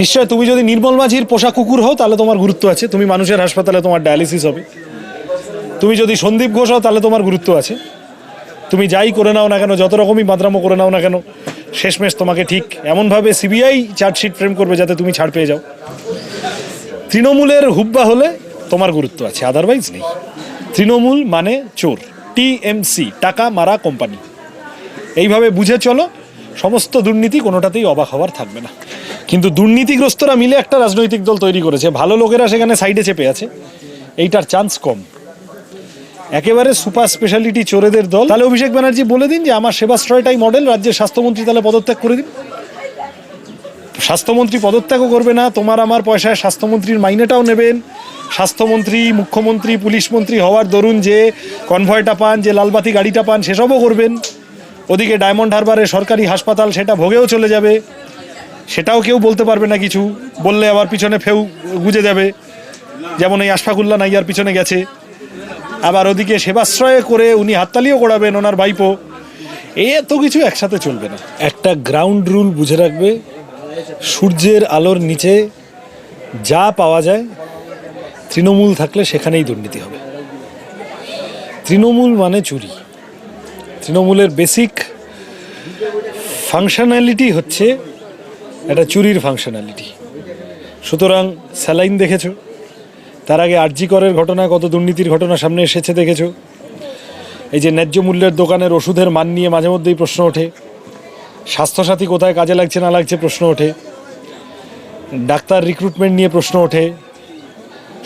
নিশ্চয় তুমি যদি নির্মল মাঝির পোষা কুকুর হও, তাহলে তোমার গুরুত্ব আছে। তুমি মানুষের হাসপাতালে তোমার ডায়ালিসিস হবে। তুমি যদি সন্দীপ ঘোষ হও, তাহলে তোমার গুরুত্ব আছে। তুমি যাই করে নাও না কেন, যত রকমই বাদরামো করে নাও না কেন, শেষমেশ তোমাকে ঠিক এমনভাবে সিবিআই চার্জশিট ফ্রেম করবে যাতে তুমি ছাড় পেয়ে যাও। তৃণমূলের হুব্বা হলে তোমার গুরুত্ব আছে আদারওয়াইজ নেই। তৃণমূল মানে চোর, টিএমসি, টাকা মারা কোম্পানি। এইভাবে বুঝে চলো, সমস্ত দুর্নীতি কোনোটাতেই অবাক হওয়ার থাকবে না। কিন্তু দুর্নীতিগ্রস্তরা মিলে একটা রাজনৈতিক দল তৈরি করেছে। ভালো লোকেরা সেখানে সাইডে চেপে আছে। এইটার চান্স কম। একেবারে সুপার স্পেশালিটি চোরেদের দল। তাহলে অভিষেক ব্যানার্জি বলে দিন যে, আমার সেবাশ্রয়টাই মডেল রাজ্যের স্বাস্থ্যমন্ত্রী তাহলে পদত্যাগ করে দিন। স্বাস্থ্যমন্ত্রী পদত্যাগও করবে না। তোমার আমার পয়সায় স্বাস্থ্যমন্ত্রীর মাইনেটাও নেবেন। স্বাস্থ্যমন্ত্রী, মুখ্যমন্ত্রী, পুলিশ মন্ত্রী হওয়ার দরুন যে কনভয়টা পান, যে লালবাতি গাড়িটা পান, সেসবও করবেন। ওদিকে ডায়মন্ড হারবারে সরকারি হাসপাতাল, সেটা ভোগেও চলে যাবে। সেটাও কেউ বলতে পারবে না কিছু। বললে আবার পিছনে ফেউ গুজে যাবে। যেমন এই আশফাকুল্লা নাইয়ার পিছনে গেছে। আবার ওদিকে সেবাশ্রয়ে করে উনি হাততালিও করাবেন ওনার ভাইপো। এ এত কিছু একসাথে চলবে না। একটা গ্রাউন্ড রুল বুঝে রাখবে। সূর্যের আলোর নিচে যা পাওয়া যায়, তৃণমূল থাকলে সেখানেই দুর্নীতি হবে। তৃণমূল মানে চুরি। তৃণমূলের বেসিক ফাংশনালিটি হচ্ছে একটা চুরির ফাংশনালিটি সুতরাং স্যালাইন দেখেছ? তার আগে আরজি করের ঘটনা, কত দুর্নীতির ঘটনা সামনে এসেছে দেখেছ? এই যে ন্যায্য মূল্যের দোকানের ওষুধের মান নিয়ে মাঝে মধ্যেই প্রশ্ন ওঠে। স্বাস্থ্যসাথী কোথায় কাজে লাগছে না লাগছে প্রশ্ন ওঠে। ডাক্তার রিক্রুটমেন্ট নিয়ে প্রশ্ন ওঠে।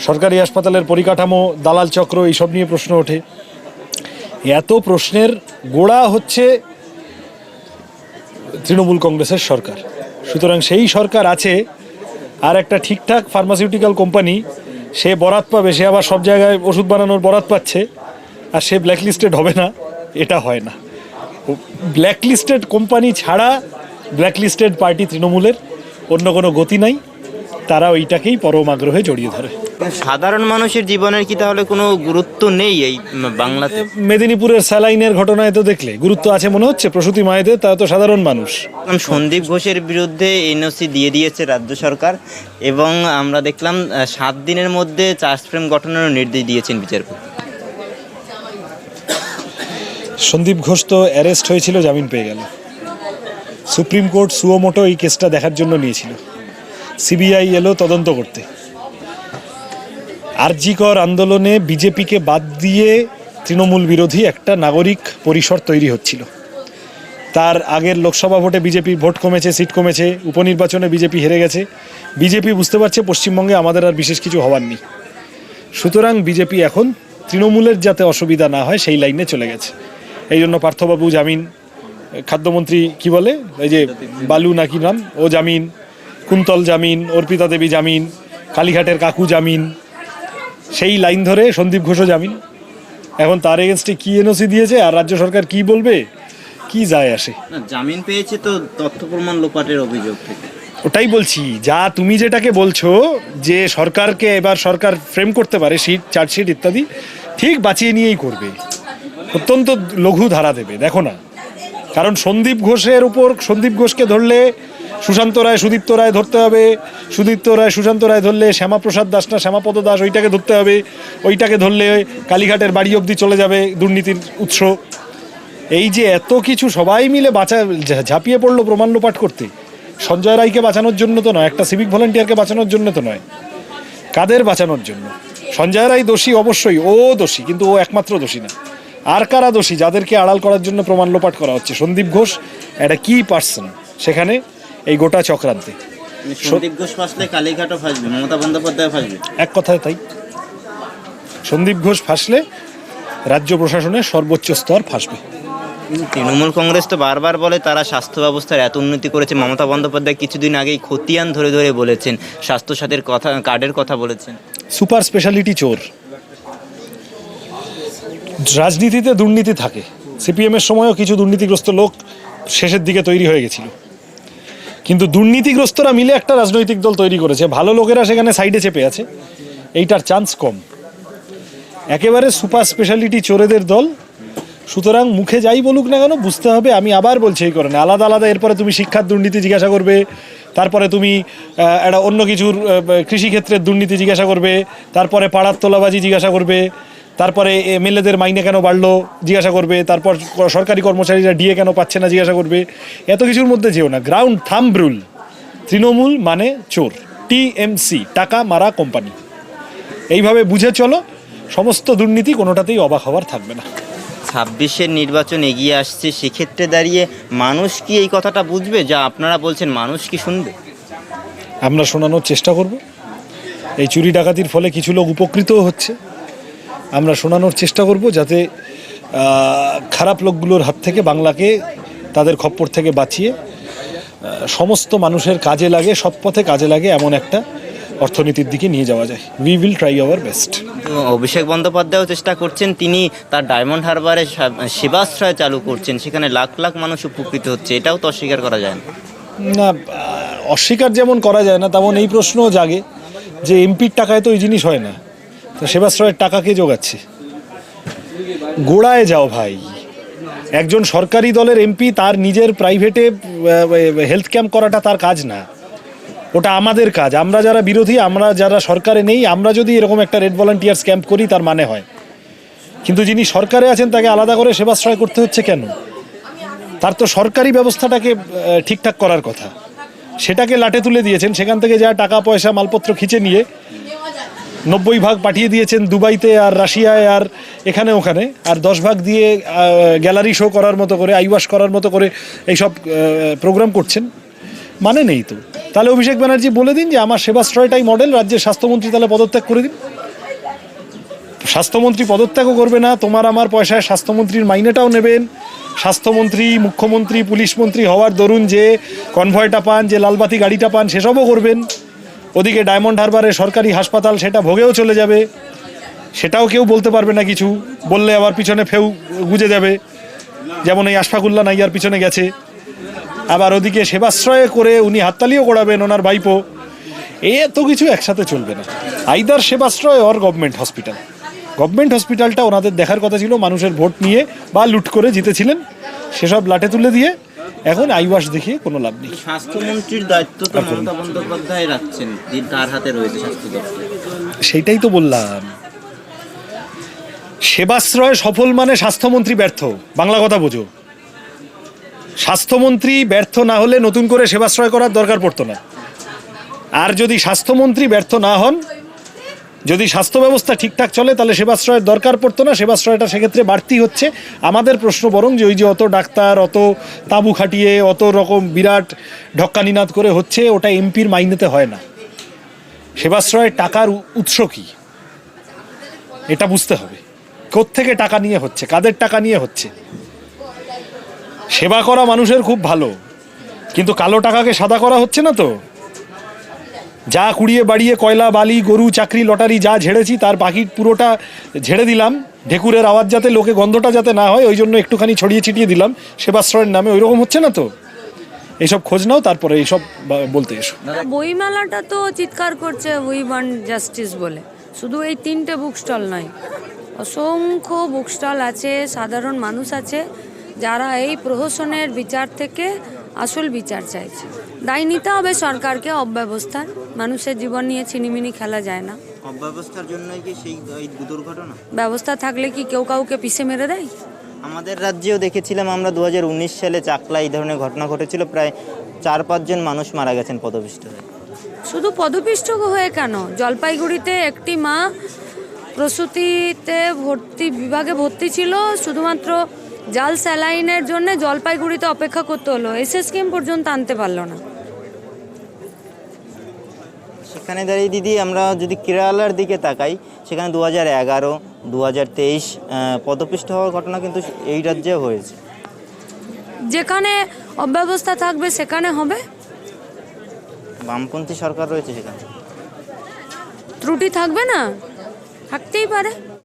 সরকারি হাসপাতালের পরিকাঠামো, দালাল চক্র, এইসব নিয়ে প্রশ্ন ওঠে। এত প্রশ্নের গোড়া হচ্ছে তৃণমূল কংগ্রেসের সরকার। সুতরাং সেই সরকার আছে, আর একটা ঠিকঠাক ফার্মাসিউটিক্যাল কোম্পানি সে বরাত পাবে, সে আবার সব জায়গায় ওষুধ বানানোর বরাত পাচ্ছে, আর সে ব্ল্যাকলিস্টেড হবে না, এটা হয় না। ব্ল্যাকলিস্টেড কোম্পানি ছাড়া ব্ল্যাকলিস্টেড পার্টি তৃণমূলের অন্য কোনো গতি নাই তারা ওইটাকেই পরম আগ্রহে জড়িয়ে ধরে। সাধারণ মানুষের জীবনের কি তাহলে কোনো গুরুত্ব নেই এই বাংলাতে? মেদিনীপুরের স্যালাইনের ঘটনায় তো দেখলে গুরুত্ব আছে মনে হচ্ছে? প্রসূতি মায়েদের তারা তো সাধারণ মানুষ। সন্দীপ ঘোষের বিরুদ্ধে এনওসি দিয়ে দিয়েছে রাজ্য সরকার এবং আমরা দেখলাম সাত দিনের মধ্যে চার্জ ফ্রেম গঠনের নির্দেশ দিয়েছেন বিচারপতি। সন্দীপ ঘোষ তো অ্যারেস্ট হয়েছিল জামিন পেয়ে গেল। সুপ্রিম কোর্ট সুয়োমোটো এই কেসটা দেখার জন্য নিয়েছিল। সিবিআই এলো তদন্ত করতে। আরজিকর আন্দোলনে বিজেপিকে বাদ দিয়ে তৃণমূল বিরোধী একটা নাগরিক পরিসর তৈরি হচ্ছিল। তার আগের লোকসভা ভোটে বিজেপির ভোট কমেছে, সিট কমেছে, উপনির্বাচনে বিজেপি হেরে গেছে। বিজেপি বুঝতে পারছে পশ্চিমবঙ্গে আমাদের আর বিশেষ কিছু হওয়ার নেই। সুতরাং বিজেপি এখন তৃণমূলের যাতে অসুবিধা না হয় সেই লাইনে চলে গেছে। এই জন্য পার্থবাবু, জামিন, খাদ্যমন্ত্রী কি বলে? এই যে বালু নাকি নাম? ও জামিন, কুন্তল জামিন, অর্পিতা দেবী জামিন, কালীঘাটের কাকু জামিন সেই লাইন ধরে সন্দীপ ঘোষও জামিন। এখন তার এগেনস্টে কি এনওসি দিয়েছে আর রাজ্য সরকার কি বলবে? কি যায় আসে? জামিন পেয়েছে তো তথ্য প্রমাণ লোপাটের অভিযোগ থেকে। ওটাই বলছি যা তুমি যেটাকে বলছো যে সরকারকে এবার সরকার ফ্রেম করতে পারে শিট চার্জশিট ইত্যাদি ঠিক বাঁচিয়ে নিয়েই করবে। অত্যন্ত লঘু ধারা দেবে দেখো না। কারণ সন্দীপ ঘোষের উপর সন্দীপ ঘোষকে ধরলে সুশান্ত রায়, সুদীপ্ত রায় ধরতে হবে। সুদীপ্ত রায়, সুশান্ত রায় ধরলে শ্যামাপ্রসাদ দাস না, শ্যামাপদ দাস, ওইটাকে ধরতে হবে। ওইটাকে ধরলে কালীঘাটের বাড়ি অবধি চলে যাবে দুর্নীতির উৎস। এই যে এত কিছু সবাই মিলে বাঁচা, ঝাঁপিয়ে পড়ল প্রমাণ লোপাট করতে। সঞ্জয় রায়কে বাঁচানোর জন্য তো নয়, একটা সিভিক ভলেন্টিয়ারকে বাঁচানোর জন্য তো নয়। কাদের বাঁচানোর জন্য? সঞ্জয় রায় দোষী অবশ্যই, ও দোষী, কিন্তু ও একমাত্র দোষী না। আর কারা দোষী? যাদেরকে আড়াল করার জন্য প্রমাণ লোপাট করা হচ্ছে। সন্দীপ ঘোষ, একটা কি পার্সন সেখানে এই গোটা চক্রান্তে। সন্দীপ ঘোষ ফাঁসলে কালীঘাটও ফাঁসবে মমতা বন্দ্যোপাধ্যায় ফাঁসবে। এক কথায় তাই। সন্দীপ ঘোষ ফাঁসলে রাজ্য প্রশাসনের সর্বোচ্চ স্তর ফাঁসবে। তৃণমূল কংগ্রেস তো বারবার বলে তারা স্বাস্থ্য ব্যবস্থার এত উন্নতি করেছে। মমতা বন্দ্যোপাধ্যায় কিছুদিন আগেই খতিয়ান ধরে ধরে বলেছেন স্বাস্থ্য সাথীর কথা কার্ডের কথা বলেছেন। সুপার স্পেশালিটি চোর। রাজনীতিতে দুর্নীতি থাকে। সিপিএমের সময়ও কিছু দুর্নীতিগ্রস্ত লোক শেষের দিকে তৈরি হয়ে গেছিল। কিন্তু দুর্নীতিগ্রস্তরা মিলে একটা রাজনৈতিক দল তৈরি করেছে। ভালো লোকেরা সেখানে সাইডে চেপে আছে। এইটার চান্স কম। একেবারে সুপার স্পেশালিটি চোরেদের দল। সুতরাং মুখে যাই বলুক না কেন, বুঝতে হবে, আমি আবার বলছি এই কারণে। আলাদা আলাদা, এরপরে তুমি শিক্ষার দুর্নীতি জিজ্ঞাসা করবে, তারপরে তুমি একটা অন্য কিছুর কৃষিক্ষেত্রের দুর্নীতি জিজ্ঞাসা করবে, তারপরে পাড়ার তোলাবাজি জিজ্ঞাসা করবে। তারপরে এমএলএদের মাইনে কেন বাড়লো জিজ্ঞাসা করবে। তারপর সরকারি কর্মচারীরা ডিএ কেন পাচ্ছে না জিজ্ঞাসা করবে। এত কিছুর মধ্যে যেও না। গ্রাউন্ড থাম্ব রুল তৃণমূল মানে চোর। টিএমসি টাকা মারা কোম্পানি। এইভাবে বুঝে চলো সমস্ত দুর্নীতি কোনোটাতেই অবাক হওয়ার থাকবে না। ছাব্বিশের নির্বাচন এগিয়ে আসছে সেক্ষেত্রে দাঁড়িয়ে মানুষ কি এই কথাটা বুঝবে? যা আপনারা বলছেন মানুষ কি শুনবে? আমরা শোনানোর চেষ্টা করব। এই চুরি ডাকাতির ফলে কিছু লোক উপকৃতও হচ্ছে। আমরা শোনানোর চেষ্টা করব যাতে খারাপ লোকগুলোর হাত থেকে বাংলাকে তাদের খপ্পর থেকে বাঁচিয়ে সমস্ত মানুষের কাজে লাগে সব পথে কাজে লাগে এমন একটা অর্থনীতির দিকে নিয়ে যাওয়া যায়। We will try our best Abhishek বন্দ্যোপাধ্যায়ও চেষ্টা করছেন তিনি তার ডায়মন্ড হারবারে সেবাশ্রয় চালু করছেন সেখানে লাখ লাখ মানুষ উপকৃত হচ্ছে এটাও তো অস্বীকার করা যায় না। না অস্বীকার যেমন করা যায় না তেমন এই প্রশ্নও জাগে যে এমপির টাকায় তো ওই জিনিস হয় না। তো সেবাশ্রয়ের টাকা কে যোগাচ্ছে গোড়ায় যাও ভাই। একজন সরকারি দলের এমপি তার নিজের প্রাইভেটে হেলথ ক্যাম্প করাটা তার কাজ না। ওটা আমাদের কাজ। আমরা যারা বিরোধী, আমরা যারা সরকারে নেই, আমরা যদি এরকম একটা রেড ভলান্টিয়ার্স ক্যাম্প করি, তার মানে হয়। কিন্তু যিনি সরকারে আছেন, তাকে আলাদা করে সেবাশ্রয় করতে হচ্ছে কেন? তার তো সরকারি ব্যবস্থাটাকে ঠিকঠাক করার কথা। সেটাকে লাটে তুলে দিয়েছেন। সেখান থেকে যা টাকা, পয়সা, মালপত্র খিচে নিয়ে নব্বই ভাগ পাঠিয়ে দিয়েছেন দুবাইতে আর রাশিয়ায় আর এখানে ওখানে। আর দশ ভাগ দিয়ে গ্যালারি শো করার মতো করে, আইওয়াশ করার মতো করে এইসব প্রোগ্রাম করছেন। মানে নেই তো। তাহলে অভিষেক ব্যানার্জি বলে দিন যে আমার সেবাশ্রয়টাই মডেল রাজ্যের স্বাস্থ্যমন্ত্রী তাহলে পদত্যাগ করে দিন। স্বাস্থ্যমন্ত্রী পদত্যাগও করবে না, তোমার আমার পয়সায় স্বাস্থ্যমন্ত্রীর মাইনেটাও নেবেন। স্বাস্থ্যমন্ত্রী, মুখ্যমন্ত্রী, পুলিশ মন্ত্রী হওয়ার দরুন যে কনভয়টা পান, যে লালবাতি গাড়িটা পান, সেসবও করবেন। ওদিকে ডায়মন্ড হারবারে সরকারি হাসপাতাল সেটা ভোগেও চলে যাবে। সেটাও কেউ বলতে পারবে না কিছু। বললে আবার পিছনে ফেউ গুজে যাবে। যেমন এই আশফাকুল্লা নাইয়ার পিছনে গেছে। আবার ওদিকে সেবাশ্রয়ে করে উনি হাততালিও করাবেন ওনার ভাইপো। এ এত কিছু একসাথে চলবে না। Either Sebashray or government hospital. Government হসপিটালটা ওনাদের দেখার কথা ছিল মানুষের ভোট নিয়ে বা লুট করে জিতেছিলেন। সেসব লাটে তুলে দিয়ে এখন আইওয়াস দেখিয়ে কোনো লাভ নেই। স্বাস্থ্যমন্ত্রীর দায়িত্ব তো মমতা বন্দ্যোপাধ্যায় রাখছেন তার হাতে রয়েছে স্বাস্থ্য দপ্তর। সেইটাই তো বললাম। সেবাশ্রয় সফল মানে স্বাস্থ্যমন্ত্রী ব্যর্থ। বাংলা কথা বোঝো। স্বাস্থ্যমন্ত্রী ব্যর্থ না হলে নতুন করে সেবাশ্রয় করার দরকার পড়তো না। আর যদি স্বাস্থ্যমন্ত্রী ব্যর্থ না হন যদি স্বাস্থ্য ব্যবস্থা ঠিকঠাক চলে, তাহলে সেবাশ্রয়ের দরকার পড়তো না। সেবাশ্রয়টা সেক্ষেত্রে বাড়তি হচ্ছে। আমাদের প্রশ্ন বরং যে, ওই যে অত ডাক্তার, অত তাঁবু খাটিয়ে, অত রকম বিরাট ঢক্কানিনাদ করে হচ্ছে, ওটা এমপির মাইনেতে হয় না। সেবাশ্রয়ের টাকার উৎস কি? এটা বুঝতে হবে। থেকে টাকা নিয়ে হচ্ছে? কাদের টাকা নিয়ে হচ্ছে? সেবা করা মানুষের খুব ভালো। কিন্তু কালো টাকাকে সাদা করা হচ্ছে না তো? যা কুড়িয়ে বাড়িয়ে কয়লা বালি গরু চাকরি লটারি যা ঝেড়েছি তার বাকি পুরোটা ঝেড়ে দিলাম। ঢেকুরের আওয়াজ যাতে লোকে গন্ধটা যাতে না হয় ওই জন্য একটুখানি ছড়িয়ে ছিটিয়ে দিলাম। সেবাশ্রয়ের নামে ওই রকম হচ্ছে না তো? এইসব খোঁজ নাও তারপরে এইসব বলতে এসো। বইমেলাটা তো চিৎকার করছে উই জাস্টিস বলে। শুধু এই তিনটে বুক স্টল নয়। অসংখ্য বুক স্টল আছে সাধারণ মানুষ আছে যারা এই প্রহসনের বিচার থেকে আসল বিচার চাইছে। দায় নিতে হবে সরকারকে অব্যবস্থার। মানুষের জীবন নিয়ে ছিনিমিনি খেলা যায় না। অব্যবস্থার জন্যই কি সেই দুর্ঘটনা? ব্যবস্থা থাকলে কি কেউ কাউকে পিষে মেরে দেয়? আমাদের রাজ্যেও দেখেছিলাম আমরা দু হাজার উনিশ সালে চাকলা এই ধরনের ঘটনা ঘটেছিল প্রায় চার পাঁচজন মানুষ মারা গেছেন পদপিষ্ট হয়ে। শুধু পদপিষ্ট হয়ে কেন? জলপাইগুড়িতে একটি মা প্রসূতিতে ভর্তি বিভাগে ভর্তি ছিল শুধুমাত্র জাল স্যালাইনের জন্য জলপাইগুড়িতে অপেক্ষা করতে হলো। এসএস স্কিম পর্যন্ত আনতে পারল না। সেখানে দাঁড়িয়ে দিদি আমরা যদি কেরালার দিকে তাকাই সেখানে দু হাজার এগারো দু হাজার তেইশ পদপিষ্ট হওয়ার ঘটনা কিন্তু এই রাজ্যে হয়েছে। যেখানে অব্যবস্থা থাকবে সেখানে হবে? বামপন্থী সরকার রয়েছে সেখানে। ত্রুটি থাকবে না? থাকতেই পারে।